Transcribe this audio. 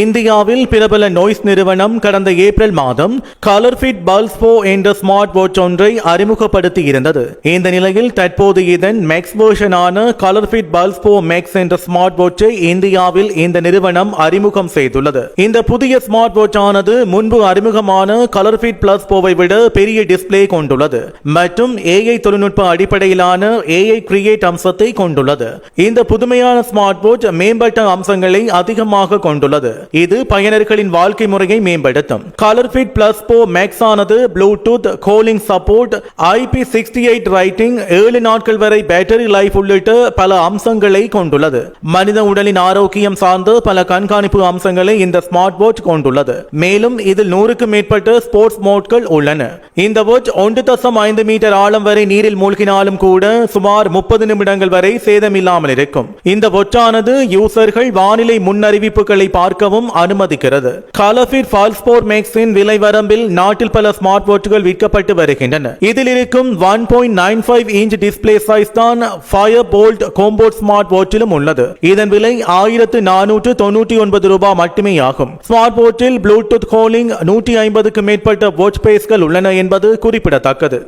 இந்தியாவில் பிரபல நோய்ஸ் நிறுவனம் கடந்த ஏப்ரல் மாதம் கலர்ஃபிட் பல்ஸ்போ என்ற ஸ்மார்ட் வாட்ச் ஒன்றை அறிமுகப்படுத்தி இருந்தது இந்த நிலையில் தற்போது இதன் மேக்ஸ் வேர்ஷனான கலர்ஃபிட் பல்ஸ்போ மேக்ஸ் என்ற ஸ்மார்ட் வாட்சை இந்தியாவில் இந்த நிறுவனம் அறிமுகம் செய்துள்ளது. இந்த புதிய ஸ்மார்ட் வாட்ச் ஆனது முன்பு அறிமுகமான கலர்ஃபிட் பிளஸ் போவை விட பெரிய டிஸ்பிளே கொண்டுள்ளது. மற்றும் ஏஐ தொழில்நுட்ப அடிப்படையிலான ஏஐ கிரியேட் அம்சத்தை கொண்டுள்ளது. இந்த புதுமையான ஸ்மார்ட் வாட்ச் மேம்பட்ட அம்சங்களை அதிகமாக கொண்டுள்ளது. இது பயனர்களின் வாழ்க்கை முறையை மேம்படுத்தும். கலர்ஃபிட் பிளஸ் போ மேக்ஸ் ஆனது Bluetooth calling support IP sixty eight rating ஏழு நாட்கள் வரை பேட்டரி லைஃப் உள்ளிட்ட பல அம்சங்களை கொண்டுள்ளது. மனித உடலின் ஆரோக்கியம் சார்ந்த பல கண்காணிப்பு அம்சங்களை இந்த ஸ்மார்ட் வாட்ச் கொண்டுள்ளது. மேலும் இதில் நூறுக்கும் மேற்பட்ட ஸ்போர்ட்ஸ் மோட்கள் உள்ளன. இந்த வாட்ச் ஒன்று தசம் ஐந்து மீட்டர் ஆழம் வரை நீரில் மூழ்கினாலும் கூட சுமார் முப்பது நிமிடங்கள் வரை சேதமில்லாமல் இருக்கும். இந்த வாட்சானது யூசர்கள் வானிலை முன்னறிவிப்புகளை பார்க்கவும் அனுமதிக்கிறது. கலஃபிட் ஃபால்ஸ்போர் மேக்ஸின் விலை வரம்பில் நாட்டில் பல ஸ்மார்ட் வாட்ச்கள் விற்கப்பட்டு வருகின்றன. இதில் இருக்கும் one point nine five inch display size தான் ஃபயர் போல்ட் கோம்போட் ஸ்மார்ட் வாட்சிலும் உள்ளது. இதன் விலை ஆயிரத்து நானூற்று தொண்ணூற்றி ஒன்பது ரூபாய் மட்டுமே ஆகும். ஸ்மார்ட் வாட்சில் ப்ளூடூத் கோலிங் நூற்றி ஐம்பதுக்கு மேற்பட்ட வாட்ச் பேஸ்கள் உள்ளன என்பது குறிப்பிடத்தக்கது.